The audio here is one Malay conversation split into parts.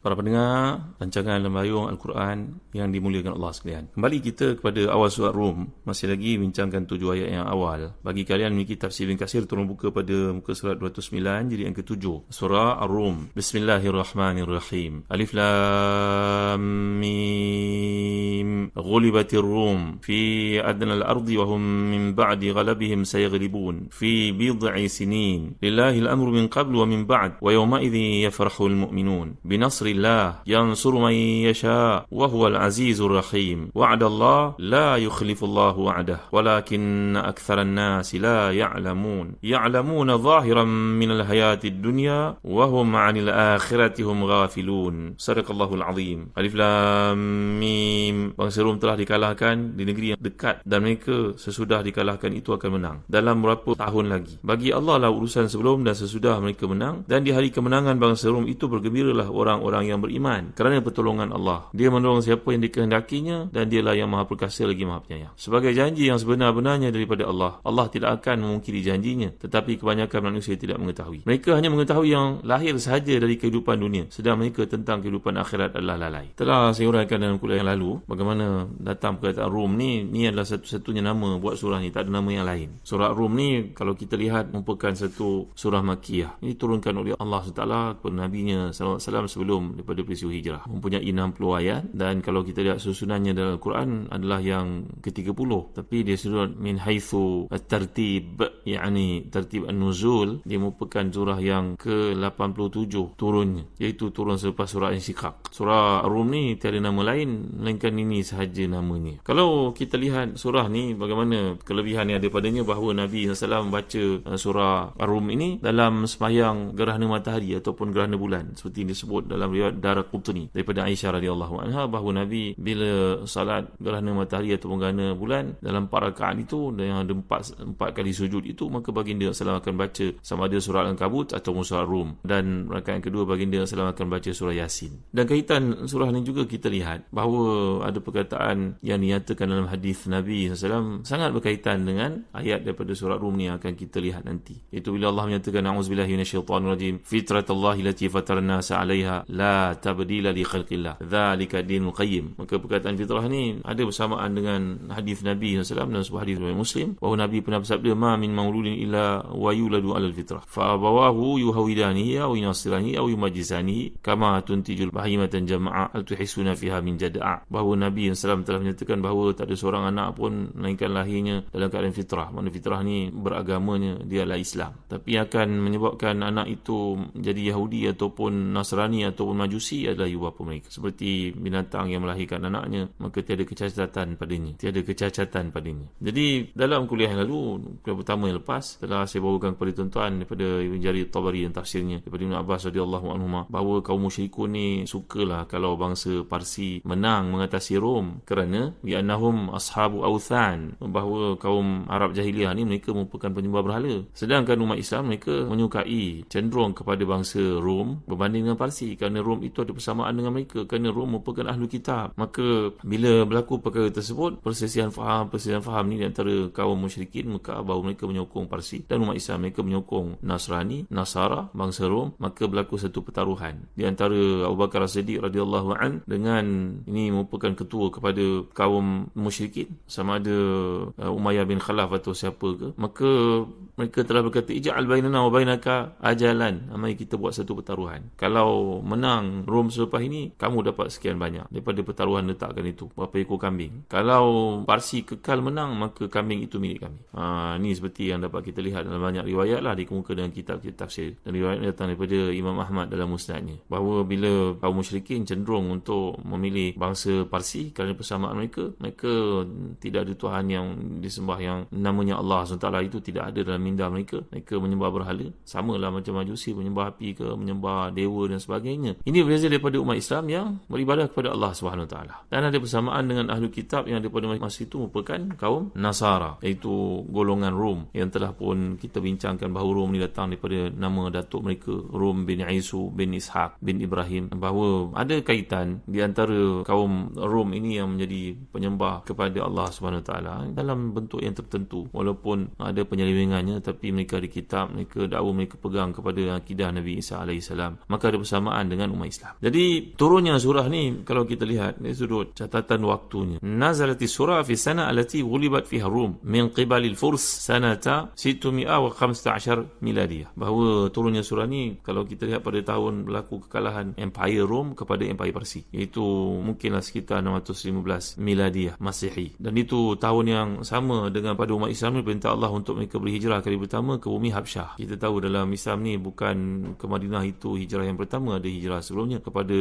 Para pendengar rancangan lembayung Al-Quran yang dimuliakan Allah sekalian. Kembali kita kepada awal surat Rum. Masih lagi bincangkan tujuh ayat yang awal. Bagi kalian memiliki tafsir bin kasir, turun buka pada muka surat 209, jadi yang ketujuh. Surah Ar-Rum. Bismillahirrahmanirrahim. Alif Lam Mim. Ghulibatir Rum. Fi adna al-ardi wa hum min ba'di ghalabihim sayaghlibun. Fi bid'i sinin. Lillahi al-amru min qablu wa min ba'd. Wa yawma idhi yafrahu al-mu'minun. Binasri الله ينصر من يشاء وهو العزيز الرحيم وعد الله لا يخلف الله وعده ولكن أكثر الناس لا يعلمون يعلمون ظاهرا من الحياة الدنيا وهم عن الآخرة هم غافلون صدق الله العظيم ألف لام ميم bangsa Rom telah dikalahkan di negeri yang dekat dan mereka sesudah dikalahkan itu akan menang dalam berapa tahun lagi bagi Allah lah urusan sebelum dan sesudah mereka menang dan di hari kemenangan bangsa Rom itu bergembiralah orang-orang orang yang beriman kerana pertolongan Allah. Dia menolong siapa yang dikehendakinya dan dialah yang maha perkasa lagi maha penyayang. Sebagai janji yang sebenar-benarnya daripada Allah, Allah tidak akan memungkiri janjinya tetapi kebanyakan manusia tidak mengetahui. Mereka hanya mengetahui yang lahir sahaja dari kehidupan dunia sedang mereka tentang kehidupan akhirat adalah lalai. Telah saya uraikan dalam kuliah yang lalu bagaimana datang perkataan Rum ni ni adalah satu-satunya nama buat surah ni tak ada nama yang lain. Surah Rum ni kalau kita lihat merupakan satu surah makiyah. Ini turunkan oleh Allah SWT kepada Nabi-Nya SAW sebelum daripada peristiwa hijrah. Mempunyai 60 ayat dan kalau kita lihat susunannya dalam Al-Quran adalah yang ke-30 tapi dia sudah min haitsu at-tartib yakni tertib an-nuzul dia merupakan surah yang ke-87 turunnya. Iaitu turun selepas surah Insyiqaq surah Ar-Rum ni tiada nama lain melainkan ini sahaja namanya. Kalau kita lihat surah ni bagaimana kelebihan yang ada padanya bahawa Nabi SAW membaca uh, surah Ar-Rum ini dalam sembahyang gerhana matahari ataupun gerhana bulan. Seperti disebut dalam riwayat Daraqutni daripada Aisyah radhiyallahu anha bahawa Nabi bila salat gerhana matahari ataupun gerhana bulan dalam empat rakaat itu dan ada empat, empat kali sujud itu maka baginda SAW akan baca sama ada surah Al-Kabut atau surah Rum dan rakaat yang kedua baginda SAW akan baca surah Yasin. Dan kaitan surah ini juga kita lihat bahawa ada perkataan yang dinyatakan dalam hadis Nabi SAW sangat berkaitan dengan ayat daripada surah Rum ni yang akan kita lihat nanti. Itu bila Allah menyatakan a'udzubillahi minasyaitonirrajim fitratallahi lati fatarna sa'alaiha la tabdila li khalqillah. Dzalika dinul qayyim. Maka perkataan fitrah ni ada bersamaan dengan hadis Nabi SAW dan sebuah hadis riwayat Muslim bahawa Nabi pernah bersabda ma min mauludin illa wa yuladu alal fitrah. Fa abawahu yuhawidani aw yunasirani aw yumajisani kama tuntijul bahimatan jama'a al tuhisuna fiha min jada'a bahawa Nabi SAW telah menyatakan bahawa tak ada seorang anak pun melainkan lahirnya dalam keadaan fitrah. Mana fitrah ni beragamanya dia adalah Islam. Tapi akan menyebabkan anak itu jadi Yahudi ataupun Nasrani ataupun majusi adalah ibu bapa mereka. Seperti binatang yang melahirkan anaknya, maka tiada kecacatan padanya. Tiada kecacatan padanya. Jadi, dalam kuliah yang lalu, kuliah pertama yang lepas, telah saya bawakan kepada tuan-tuan daripada Ibn Jari Tabari yang tafsirnya, daripada Ibn Abbas radhiyallahu anhu bahawa kaum musyrikun ni sukalah kalau bangsa Parsi menang mengatasi Rom kerana bi'annahum ashabu awthan bahawa kaum Arab jahiliah ni mereka merupakan penyembah berhala. Sedangkan umat Islam mereka menyukai cenderung kepada bangsa Rom berbanding dengan Parsi kerana Rom itu ada persamaan dengan mereka. Kerana Rom merupakan ahli kitab. Maka bila berlaku perkara tersebut persesian faham persesian faham ni di antara kaum musyrikin Mekah bahawa mereka menyokong Parsi. Dan umat Islam mereka menyokong Nasrani Nasara bangsa Rom. Maka berlaku satu pertaruhan. Di antara Abu Bakar As-Siddiq radhiyallahu an dengan ini merupakan ketua kepada kaum musyrikin. Sama ada uh, Umayyah bin Khalaf atau siapa ke. Maka mereka telah berkata ija'al bainana wa bainaka ajalan. Mari kita buat satu pertaruhan. Kalau menang menang Rom selepas ini kamu dapat sekian banyak daripada pertaruhan letakkan itu. Berapa ekor kambing. Kalau Parsi kekal menang maka kambing itu milik kami. Ha, ni seperti yang dapat kita lihat dalam banyak riwayat lah dikemuka dengan kitab-kitab tafsir. Dan riwayat datang daripada Imam Ahmad dalam musnadnya. Bahawa bila kaum musyrikin cenderung untuk memilih bangsa Parsi kerana persamaan mereka mereka tidak ada Tuhan yang disembah yang namanya Allah SWT itu tidak ada dalam minda mereka. Mereka menyembah berhala. Samalah macam majusi menyembah api ke menyembah dewa dan sebagainya ini berbeza daripada umat Islam yang beribadah kepada Allah SWT dan ada persamaan dengan ahli kitab yang daripada masa itu merupakan kaum Nasara iaitu golongan Rom yang telah pun kita bincangkan bahawa Rom ni datang daripada nama datuk mereka Rom bin Isu bin Ishaq bin Ibrahim. Bahawa ada kaitan di antara kaum Rom ini yang menjadi penyembah kepada Allah SWT dalam bentuk yang tertentu. Walaupun ada penyelewengannya tapi mereka di kitab mereka dakwa mereka pegang kepada akidah Nabi Isa AS maka ada persamaan dengan umat Islam. Jadi turunnya surah ni kalau kita lihat dari sudut catatan waktunya. Nazalati surah fi sana alati ghulibat fiha rum min qibal al-furs sanata 615 miladiyah. Bahawa turunnya surah ni kalau kita lihat pada tahun berlaku kekalahan Empire Rom kepada Empire Parsi iaitu mungkinlah sekitar 615 miladiyah Masihi. Dan itu tahun yang sama dengan pada umat Islam ni perintah Allah untuk mereka berhijrah kali pertama ke bumi Habsyah. Kita tahu dalam Islam ni bukan ke Madinah itu hijrah yang pertama ada hijrah sebelumnya kepada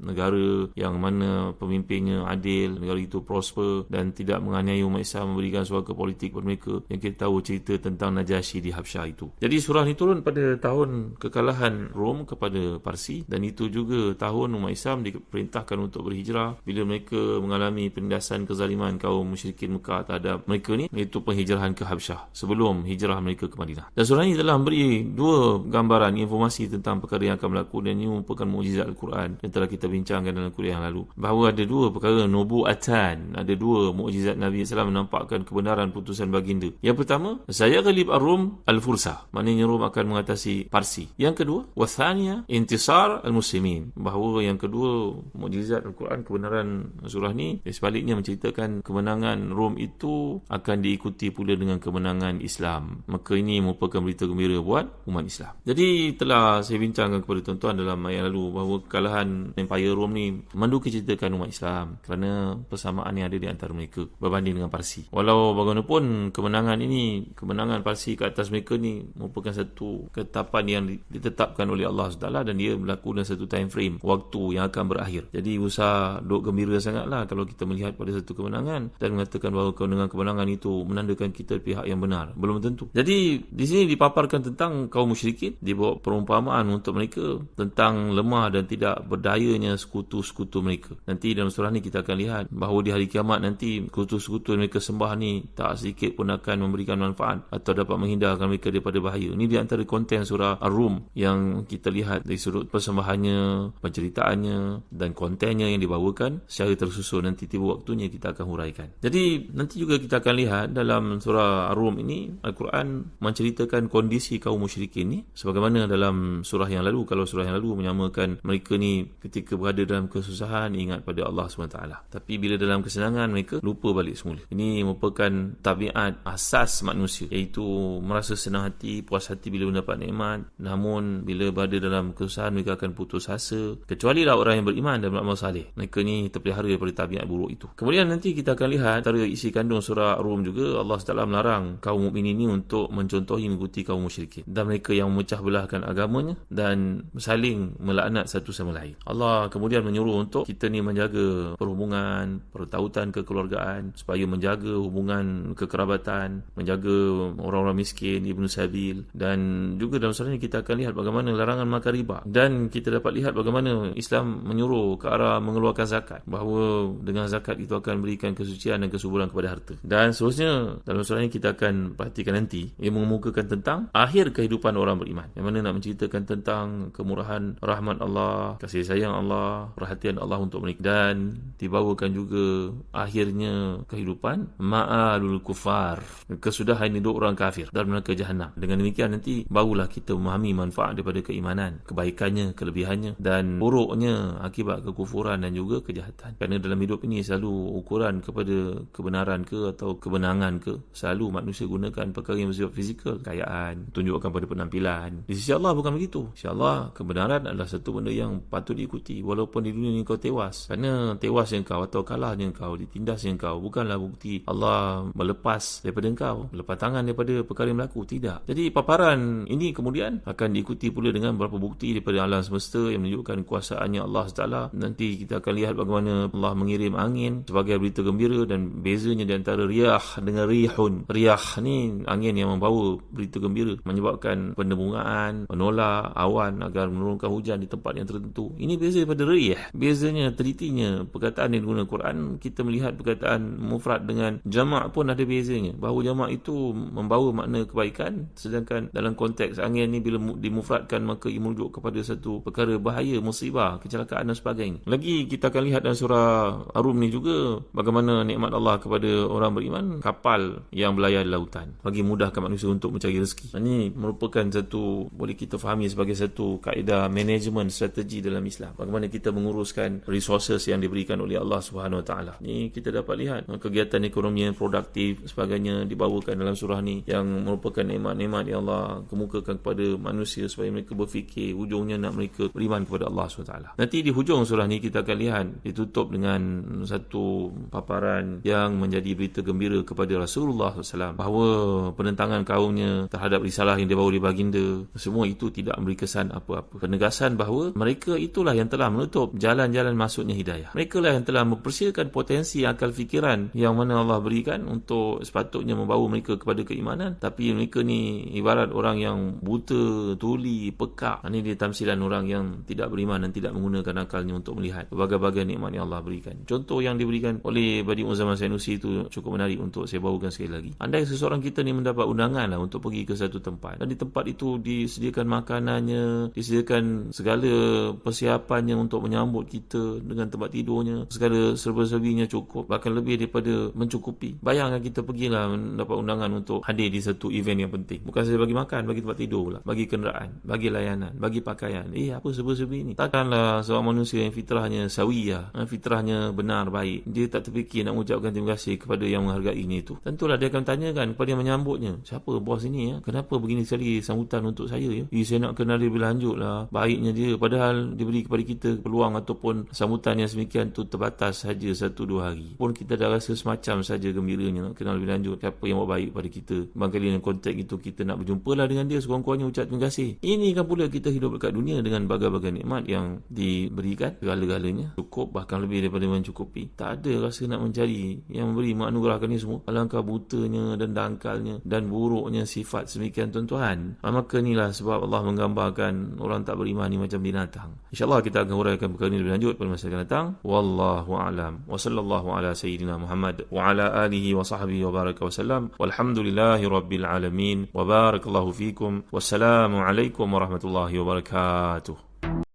negara yang mana pemimpinnya adil negara itu prosper dan tidak menganiaya umat Islam memberikan suaka politik kepada mereka. Yang kita tahu cerita tentang Najasyi di Habsyah itu. Jadi surah ni turun pada tahun kekalahan Rom kepada Parsi dan itu juga tahun umat Islam diperintahkan untuk berhijrah bila mereka mengalami penindasan kezaliman kaum musyrikin Mekah terhadap mereka ni. Iaitu penghijrahan ke Habsyah sebelum hijrah mereka ke Madinah. Dan surah ini telah memberi dua gambaran informasi tentang perkara yang akan berlaku dan ini merupakan mukjizat Al-Quran yang telah kita bincangkan dalam kuliah yang lalu. Bahawa ada dua perkara nubuatan. Ada dua mukjizat Nabi SAW menampakkan kebenaran putusan baginda. Yang pertama saya galib ar-rum al-fursa. Maknanya Rum akan mengatasi Parsi. Yang kedua wathania intisar al-muslimin. Bahawa yang kedua mukjizat Al-Quran kebenaran surah ni sebaliknya menceritakan kemenangan Rom itu akan diikuti pula dengan kemenangan Islam. Maka ini merupakan berita gembira buat umat Islam. Jadi telah saya bincangkan kepada tuan-tuan dalam ayat lalu bahawa kekalahan Empire Rom ni menduka ceritakan umat Islam kerana persamaan yang ada di antara mereka berbanding dengan Parsi. Walau bagaimanapun kemenangan ini kemenangan Parsi ke atas mereka ni merupakan satu ketetapan yang ditetapkan oleh Allah SWT dan dia berlaku dalam satu time frame waktu yang akan berakhir. Jadi usaha duk gembira sangatlah kalau kita melihat pada satu kemenangan dan mengatakan bahawa kemenangan-kemenangan itu menandakan kita pihak yang benar. Belum tentu. Jadi di sini dipaparkan tentang kaum musyrikin dibawa perumpamaan untuk mereka tentang lemah dan tidak berdayanya sekutu-sekutu mereka. Nanti dalam surah ni kita akan lihat bahawa di hari kiamat nanti sekutu-sekutu mereka sembah ni tak sedikit pun akan memberikan manfaat atau dapat menghindarkan mereka daripada bahaya. Ini di antara konten surah Ar-Rum yang kita lihat dari sudut persembahannya penceritaannya dan kontennya yang dibawakan secara tersusun. Nanti tiba waktunya kita akan huraikan. Jadi nanti juga kita akan lihat dalam surah Ar-Rum ini Al-Quran menceritakan kondisi kaum musyrikin ni sebagaimana dalam surah yang lalu. Kalau surah yang lalu menyamakan mereka ni ketika berada dalam kesusahan ingat pada Allah SWT tapi bila dalam kesenangan mereka lupa balik semula. Ini merupakan tabiat asas manusia iaitu merasa senang hati puas hati bila mendapat nikmat. Namun bila berada dalam kesusahan mereka akan putus asa. Kecuali lah orang yang beriman dan beramal salih mereka ni terpelihara daripada tabiat buruk itu. Kemudian nanti kita akan lihat antara isi kandung surah Rum juga Allah SWT melarang kaum mukminin ini untuk mencontohi mengikuti kaum musyrikin. Dan mereka yang memecah belahkan agamanya dan saling melaknat satu sama lain. Allah kemudian menyuruh untuk kita ni menjaga perhubungan pertautan kekeluargaan supaya menjaga hubungan kekerabatan menjaga orang-orang miskin ibnu sabil. Dan juga dalam surah ini kita akan lihat bagaimana larangan makan riba. Dan kita dapat lihat bagaimana Islam menyuruh ke arah mengeluarkan zakat. Bahawa dengan zakat itu akan berikan kesucian dan kesuburan kepada harta. Dan seterusnya dalam surah ini kita akan perhatikan nanti ia mengemukakan tentang akhir kehidupan orang beriman. Yang mana nak menceritakan tentang kemurahan rahmat Allah kasih sayang Allah perhatian Allah untuk mereka dan dibawakan juga akhirnya kehidupan ma'alul kufar kesudahan hidup orang kafir dalam neraka jahanam dengan demikian nanti barulah kita memahami manfaat daripada keimanan kebaikannya kelebihannya dan buruknya akibat kekufuran dan juga kejahatan. Kerana dalam hidup ini selalu ukuran kepada kebenaran ke atau kebenangan ke selalu manusia gunakan perkara yang bersifat fizikal kekayaan tunjukkan pada penampilan. Di sisi Allah bukan begitu. Sisi Allah kebenaran adalah satu benda yang patut diikuti. Walaupun di dunia ni kau tewas. Kerana tewasnya kau atau kalahnya kau ditindasnya kau bukanlah bukti Allah melepas daripada kau melepas tangan daripada perkara yang berlaku. Tidak. Jadi paparan ini kemudian akan diikuti pula dengan beberapa bukti daripada alam semesta yang menunjukkan kuasaannya Allah SWT nanti kita akan lihat bagaimana Allah mengirim angin sebagai berita gembira dan bezanya di antara riyah dengan rihun. Riyah ni angin yang membawa berita gembira menyebabkan pendebungaan menolak awan agar menurunkan hujan di tempat yang tertentu. Ini beza daripada riyah. Bezanya telitinya perkataan yang digunakan Quran kita melihat perkataan mufrad dengan jamak pun ada bezanya. Bahawa jamak itu membawa makna kebaikan sedangkan dalam konteks angin ni bila dimufradkan maka ia merujuk kepada satu perkara bahaya musibah kecelakaan dan sebagainya. Lagi kita akan lihat dalam surah Arum ni juga bagaimana nikmat Allah kepada orang beriman kapal yang berlayar di lautan. Bagi mudahkan manusia untuk mencari rezeki. Ini merupakan satu boleh kita fahami sebagai satu kaedah manajemen strategi dalam Islam. Bagaimana kita menguruskan resources yang diberikan oleh Allah Subhanahu Wa Taala. Ni kita dapat lihat kegiatan ekonomi yang produktif sebagainya dibawakan dalam surah ni yang merupakan nikmat-nikmat yang Allah kemukakan kepada manusia supaya mereka berfikir ujungnya nak mereka beriman kepada Allah SWT nanti di hujung surah ni kita akan lihat ditutup dengan satu paparan yang menjadi berita gembira kepada Rasulullah SAW bahawa penentangan kaumnya terhadap risalah yang dibawa oleh baginda semua itu tidak memberi kesan apa-apa. Penegasan bahawa mereka itulah yang telah menutup jalan-jalan masuknya hidayah. Mereka lah yang telah mempersiakan potensi akal fikiran yang mana Allah berikan untuk sepatutnya membawa mereka kepada keimanan. Tapi mereka ni ibarat orang yang buta, tuli, pekak. Ini dia tamsilan orang yang tidak beriman dan tidak menggunakan akalnya untuk melihat berbagai-bagai nikmat yang Allah berikan. Contoh yang diberikan oleh Badi Zaman Sanusi itu cukup menarik untuk saya bawakan sekali lagi. Andai seseorang kita ni mendapat undangan lah untuk pergi ke satu tempat. Dan di tempat itu disediakan makanannya, disediakan segala persiapannya untuk menyambut kita dengan tempat tidurnya, segala serba-serbinya cukup, bahkan lebih daripada mencukupi. Bayangkan kita pergilah mendapat undangan untuk hadir di satu event yang penting. Bukan saja bagi makan, bagi tempat tidur pula, bagi kenderaan, bagi layanan, bagi pakaian. Eh, apa serba-serbi ni? Takkanlah seorang manusia yang fitrahnya sawiyah, fitrahnya benar, baik. Dia tak terfikir nak mengucapkan terima kasih kepada yang menghargainya itu. Tentulah dia akan tanyakan kepada yang menyambutnya. Siapa bos ini ya? Kenapa begini sekali sambutan untuk saya ya? Eh, saya nak kenal dia lebih lanjut lah. Baiknya dia. Padahal diberi kepada kita peluang ataupun sambutan yang semikian tu terbatas saja satu dua hari. Pun kita dah rasa semacam saja gembiranya nak kenal lebih lanjut. Siapa yang buat baik pada kita. Bangkali dalam konteks itu kita nak berjumpa lah dengan dia. Sekurang-kurangnya ucap terima kasih. Ini kan pula kita hidup dekat dunia dengan bagai-bagai nikmat yang diberikan. Segala-galanya. Cukup bahkan lebih daripada mencukupi. Tak ada rasa nak mencari yang memberi menganugerahkan ini semua alangkah butanya dan dangkalnya dan buruknya sifat semikian tuan-tuan maka inilah sebab Allah menggambarkan orang tak beriman ni macam binatang. insyaAllah kita akan huraikan perkara ini lebih lanjut pada masa akan datang. Wallahu alam. Wa sallallahu ala sayyidina Muhammad wa ala alihi wa sahbihi wa baraka wa sallam. Walhamdulillahi rabbil alamin. Wa barakallahu fikum. Wassalamu alaikum warahmatullahi wabarakatuh